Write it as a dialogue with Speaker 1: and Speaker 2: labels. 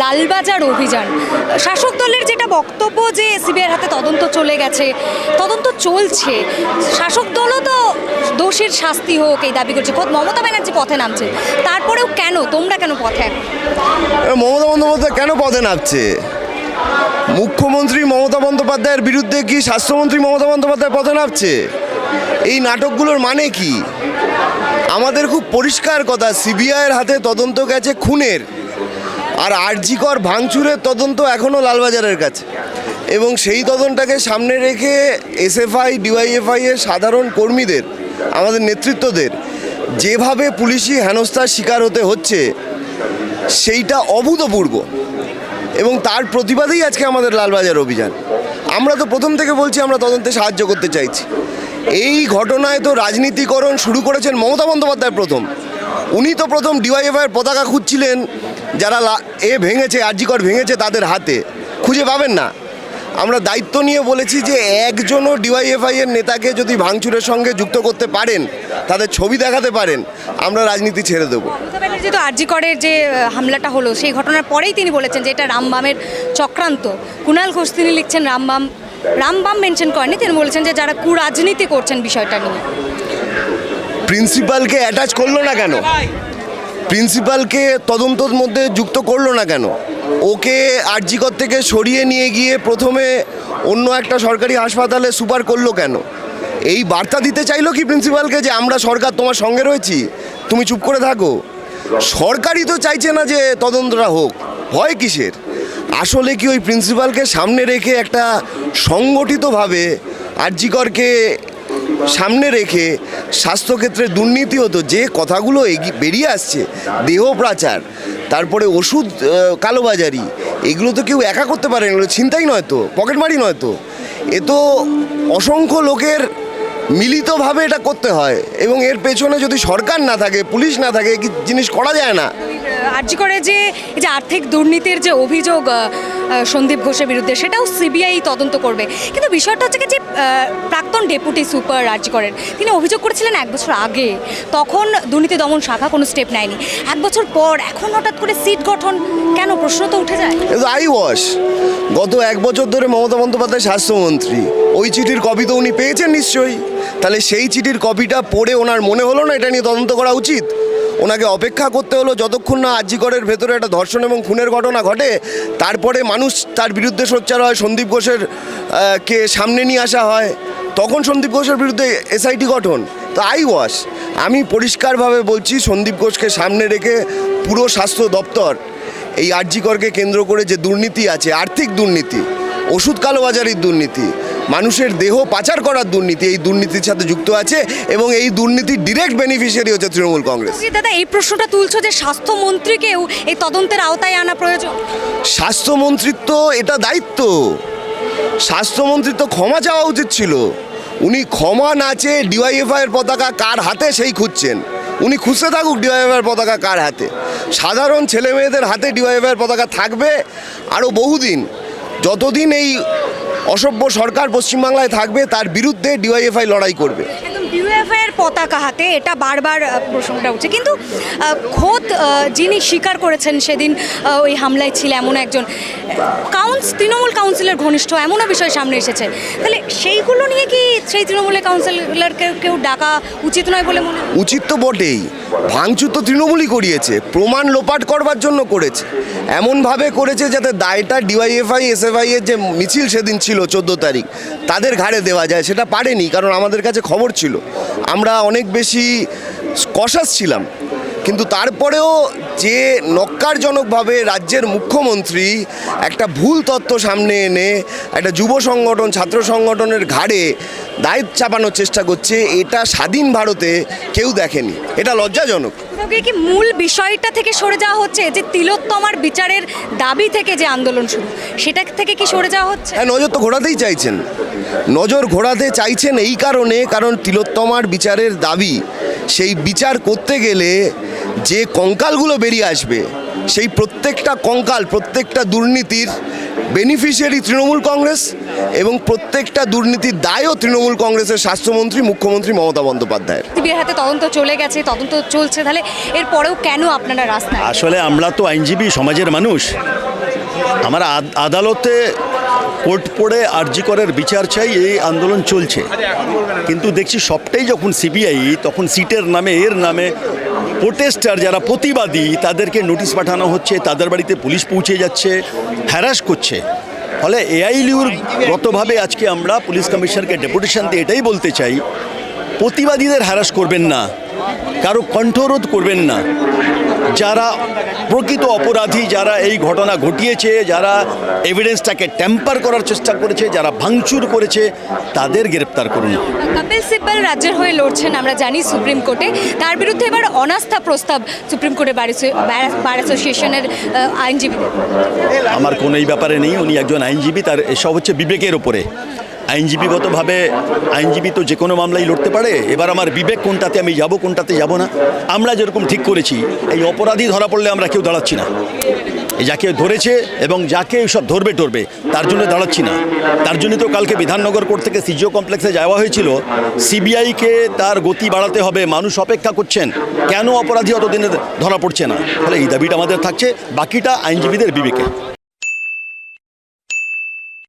Speaker 1: লালবাজার অভিযান। শাসক দলের যেটা বক্তব্য যে সিবিআইয়ের হাতে তদন্ত চলে গেছে, তদন্ত চলছে। শাসক দলও তো দোষীর শাস্তি হোক এই দাবি করছে। খোদ মমতা ব্যানার্জি পথে নামছে। তারপরেও কেন? তোমরা কেন পথে?
Speaker 2: মমতা বন্দ্যোপাধ্যায় কেন পথে নামছে? মুখ্যমন্ত্রী মমতা বন্দ্যোপাধ্যায়ের বিরুদ্ধে কি স্বাস্থ্যমন্ত্রী মমতা বন্দ্যোপাধ্যায় পথে নামছে? এই নাটকগুলোর মানে কি? আমাদের খুব পরিষ্কার কথা সিবিআইয়ের হাতে তদন্ত গেছে খুনের। আর আরজিকর ভাঙচুরের তদন্ত এখনও লালবাজারের কাছে। এবং সেই তদন্তটাকে সামনে রেখে এসএফআই, ডিওয়াইএফআই এর সাধারণ কর্মীদের, আমাদের নেতৃত্বদের যেভাবে পুলিশি হেনস্থার শিকার হতে হচ্ছে, সেইটা অভূতপূর্ব। এবং তার প্রতিবাদেই আজকে আমাদের লালবাজার অভিযান। আমরা তো প্রথম থেকে বলছি আমরা তদন্তে সাহায্য করতে চাইছি। এই ঘটনায় তো রাজনীতিকরণ শুরু করেছেন মমতা বন্দ্যোপাধ্যায় প্রথম। উনি তো প্রথম ডিওয়াইএফআইয়ের পতাকা খুঁজছিলেন, যারা এ ভেঙেছে, আরজিকর ভেঙেছে তাদের হাতে। খুঁজে পাবেন না। আমরা দায়িত্ব নিয়ে বলেছি যে একজনও ডিওয়াইএফআই এর নেতাকে যদি ভাঙচুরের সঙ্গে যুক্ত করতে পারেন, তাদের ছবি দেখাতে পারেন, আমরা রাজনীতি ছেড়ে দেবো।
Speaker 1: মমতা ব্যানার্জি তো আরজি করের যে হামলাটা হলো, সেই ঘটনার পরেই তিনি বলেছেন যে এটা রামবামের চক্রান্ত। কুণাল ঘোষ তিনি লিখছেন রামবাম রামবাম মেনশন করেনি তিনি বলেছেন যে যারা কুরাজনীতি করছেন বিষয়টা নিয়ে।
Speaker 2: প্রিন্সিপালকে অ্যাটাচ করল না কেন? প্রিন্সিপালকে তদন্তর মধ্যে যুক্ত করল না কেন? ওকে আরজিকর থেকে সরিয়ে নিয়ে গিয়ে প্রথমে অন্য একটা সরকারি হাসপাতালে সুপার করল কেন? এই বার্তা দিতে চাইলো কি প্রিন্সিপালকে যে আমরা সরকার তোমার সঙ্গে রয়েছি? তুমি চুপ করে থাকো। সরকারই তো চাইছে না যে তদন্তটা হোক। ভয় কিসের? আসলে কি ওই প্রিন্সিপালকে সামনে রেখে একটা সংগঠিতভাবে আরজিকরকে সামনে রেখে স্বাস্থ্যক্ষেত্রে দুর্নীতি হতো, যে কথাগুলো বেরিয়ে আসছে, দেহ প্রাচার তারপরে ওষুধ কালোবাজারি, এগুলো তো কেউ একা করতে পারে এগুলো ছিনতাই নয় তো পকেটমারি নয় তো। এ তো অসংখ্য লোকের মিলিতভাবে এটা করতে হয় এবং এর পেছনে যদি সরকার না থাকে, পুলিশ না থাকে কি জিনিস করা যায় না?
Speaker 1: আরজি করে যে এই যে আর্থিক দুর্নীতির যে অভিযোগ সন্দীপ ঘোষের বিরুদ্ধে, সেটাও সিবিআই তদন্ত করবে। কিন্তু বিষয়টা হচ্ছে যে প্রাক্তন ডেপুটি সুপার আর্জি করেন। তিনি অভিযোগ করেছিলেন এক বছর আগে। তখন দুর্নীতি দমন শাখা কোনো স্টেপ নেয়নি। এক বছর পর, এখন হঠাৎ করে সিট গঠন কেন? প্রশ্ন তো উঠে যায়।
Speaker 2: Eye wash. গত এক বছর ধরে মমতা বন্দ্যোপাধ্যায় স্বাস্থ্যমন্ত্রী। ওই চিঠির কপি তো উনি পেয়েছেন নিশ্চয়ই। তাহলে সেই চিঠির কপিটা পড়ে ওনার মনে হলো না? এটা নিয়ে তদন্ত করা উচিত? ওনাকে অপেক্ষা করতে হলো যতক্ষণ না আজিকরের ভেতরে একটা ধর্ষণ এবং খুনের ঘটনা ঘটে, তারপরে মানুষ তার বিরুদ্ধে সোচ্চার হয়, সন্দীপ ঘোষের কে সামনে নিয়ে আসা হয়। তখন সন্দীপ ঘোষের বিরুদ্ধে এসআইটি গঠন। তো আই ওয়াশ। আমি পরিষ্কারভাবে বলছি, সন্দীপ ঘোষকে সামনে রেখে পুরো স্বাস্থ্য দপ্তর, এই আরজিকরকে কেন্দ্র করে যে দুর্নীতি আছে, আর্থিক দুর্নীতি, ওষুধ কালোবাজারির দুর্নীতি মানুষের দেহ পাচার করার দুর্নীতি এই দুর্নীতির সাথে যুক্ত আছে এবং এই দুর্নীতির ডিরেক্ট বেনিফিশিয়ারি হচ্ছে তৃণমূল কংগ্রেস।
Speaker 1: দাদা এই প্রশ্নটা তুলছো যে স্বাস্থ্যমন্ত্রীকেও এই তদন্তের আওতায় আনা প্রয়োজন?
Speaker 2: স্বাস্থ্যমন্ত্রীর তো এটা দায়িত্ব। স্বাস্থ্যমন্ত্রীর তো ক্ষমা চাওয়া উচিত ছিল। উনি ক্ষমা না চেয়ে ডিওয়াইএফআই এর পতাকা কার হাতে সেই খুঁজছেন। উনি খুঁজতে থাকুক ডিওয়াইএফআই এর পতাকা কার হাতে। সাধারণ ছেলে মেয়েদের হাতে ডিওয়াইএফআই এর পতাকা থাকবে আরও বহুদিন। যতদিন এই অসভ্য সরকার পশ্চিমবাংলায় থাকবে তার বিরুদ্ধে ডিওয়াইএফআই লড়াই করবে।
Speaker 1: এর পতাকা হাতে এটা বারবার প্রসঙ্গটা উঠছে। কিন্তু খোদ যিনি স্বীকার করেছেন সেদিন ওই হামলায় ছিল এমন একজন, কাউন্স, তৃণমূল কাউন্সিলর ঘনিষ্ঠ এমনও বিষয় সামনে এসেছে। তাহলে সেইগুলো নিয়ে কি সেই তৃণমূলের কাউন্সিলরকে কেউ ডাকা উচিত নয় বলে মনে
Speaker 2: উচিত তো বটেই। ভাঙচুর তো তৃণমূলই করিয়েছে, প্রমাণ লোপাট করবার জন্য করেছে। এমনভাবে করেছে যাতে দায়টা ডিওয়াইএফআই এসএফআই এর যে মিছিল সেদিন ছিল চোদ্দ তারিখ, তাদের ঘাড়ে দেওয়া যায়, সেটা পারেনি, কারণ আমাদের কাছে খবর ছিল। আমরা অনেক বেশি কষাস ছিলাম। কিন্তু তারপরেও যে নক্কারজনকভাবে রাজ্যের মুখ্যমন্ত্রী একটা ভুল তত্ত্ব সামনে এনে একটা যুব সংগঠন ছাত্র সংগঠনের ঘাড়ে দায়িত্ব চাপানোর চেষ্টা করছে এটা স্বাধীন ভারতে কেউ দেখেনি। এটা লজ্জাজনক।
Speaker 1: কি মূল বিষয়টা থেকে সরে যাওয়া হচ্ছে? যে তিলোত্তমার বিচারের দাবি থেকে যে আন্দোলন শুরু সেটা থেকে কি সরে যাওয়া হচ্ছে?
Speaker 2: হ্যাঁ নজর তো ঘোরাতেই চাইছেন। নজর ঘোরাতে চাইছেন এই কারণে কারণ তিলোত্তমার বিচারের দাবি সেই বিচার করতে গেলে যে কঙ্কালগুলো বেরিয়ে আসবে সেই প্রত্যেকটা কঙ্কাল প্রত্যেকটা দুর্নীতির বেনিফিশিয়ারি তৃণমূল কংগ্রেস এবং প্রত্যেকটা দুর্নীতির দায়ও তৃণমূল কংগ্রেসের স্বাস্থ্যমন্ত্রী মুখ্যমন্ত্রী মমতা বন্দ্যোপাধ্যায়ের।
Speaker 1: সিবিআই হাতে তদন্ত চলে গেছে তদন্ত চলছে তাহলে এরপরেও কেন আপনারা রাস্তায়?
Speaker 3: আসলে আমরা তো আইনজীবী সমাজের মানুষ। আমার আদ- আদালতে কোর্ট পড়ে আরজি করার বিচার চাই এই আন্দোলন চলছে। কিন্তু দেখছি সবটাই যখন সিবিআই তখন সিটের নামে এর নামে প্রোটেস্টার যারা প্রতিবাদী, তাদেরকে নোটিশ পাঠানো হচ্ছে, তাদের বাড়িতে পুলিশ পৌঁছে যাচ্ছে হ্যারাস করছে। ফলে এআইলিউর গতভাবে আজকে আমরা পুলিশ কমিশনারকে ডেপুটেশন দিয়ে এটাই বলতে চাই, প্রতিবাদীদের হ্যারাস করবেন না, কারও কণ্ঠরোধ করবেন না। যারা প্রকৃত অপরাধী যারা এই ঘটনা ঘটিয়েছে যারা এভিডেন্সটাকে ট্যাম্পার করার চেষ্টা করেছে যারা ভাঙচুর করেছে তাদের গ্রেপ্তার করুন।
Speaker 1: কপিল সিব্বল রাজ্যের হয়ে লড়ছেন আমরা জানি সুপ্রিম কোর্টে। তার বিরুদ্ধে এবার অনাস্থা প্রস্তাব সুপ্রিম কোর্টে বার অ্যাসো- বার- বার অ্যাসোসিয়েশনের আহ, আইনজীবীদের।
Speaker 3: আমার কোনো এই ব্যাপারে নেই উনি একজন আইনজীবী তার এসব হচ্ছে বিবেকের ওপরে আইনজীবীগতভাবে আইনজীবী তো যে কোনো মামলাই লড়তে পারে, এবার আমার বিবেক কোনটাতে আমি যাব, কোনটাতে যাব না। আমরা যেরকম ঠিক করেছি, এই অপরাধী ধরা পড়লে আমরা কেউ দাঁড়াচ্ছি না। এই যাকে ধরেছে এবং যাকে সব ধরবে টরবে, তার জন্য দাঁড়াচ্ছি না। তার জন্য তো কালকে বিধাননগর কোর্ট থেকে সিজিও কমপ্লেক্সে যাওয়া হয়েছিল। সিবিআইকে তার গতি বাড়াতে হবে, মানুষ অপেক্ষা করছেন। কেন অপরাধী অতদিনে ধরা পড়ছে না? তাহলে এই দাবিটা আমাদের থাকছে, বাকিটা আইনজীবীদের বিবেকে।